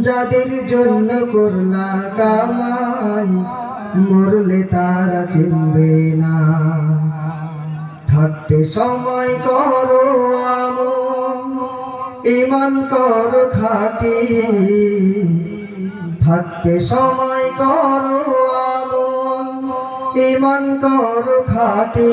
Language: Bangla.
যাদের জন্য করলা কামাই, মরলে তারা চিনবে না। থাকতে সময় করো ইমান করো খাটি। থাকতে সময় করো ইমান করো খাটি।